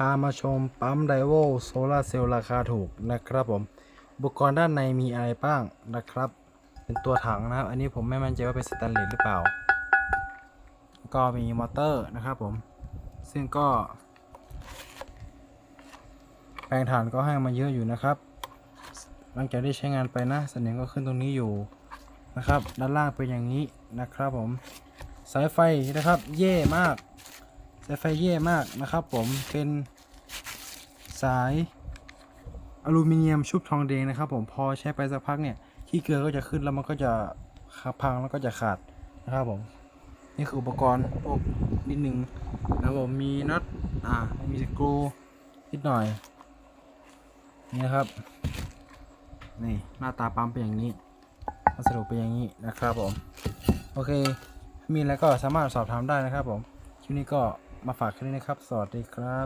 พามาชมปั๊มไดโวโซลาเซลล์ราคาถูกนะครับผม อุปกรณ์ด้านในมีอะไรบ้างนะครับ เป็นตัวถังนะครับ อันนี้ผมไม่มั่นใจว่าเป็นสแตนเลสหรือเปล่า ก็มีมอเตอร์นะครับผม ซึ่งก็ แปลงฐานก็ให้มาเยอะอยู่นะครับ หลังจากได้ใช้งานไปนะสัญญาณก็ขึ้นตรงนี้อยู่นะครับ ด้านล่างเป็นอย่างนี้นะครับผม สายไฟนะครับ เย่มาก สายไฟเย่มากนะครับผมเป็นสายอลูมิเนียมชุบทองแดงนะครับผมพอใช้ไปสักพักเนี่ยขี้เกลือก็จะขึ้นแล้วมันก็จะพังแล้วก็จะขาดนะครับผมนี่คืออุปกรณ์พวกนิดนึงนะครับผมมีน็อตอ่ามีสกรูนิดหน่อยนี่นะครับนี่หน้าตาปั๊มเป็นอย่างนี้วัสดุเป็นอย่างนี้นะครับผม โอเค มีอะไรก็สามารถสอบถามได้นะครับผมคลิปนี้ก็ มาฝากแค่นี้นะครับ สวัสดีครับ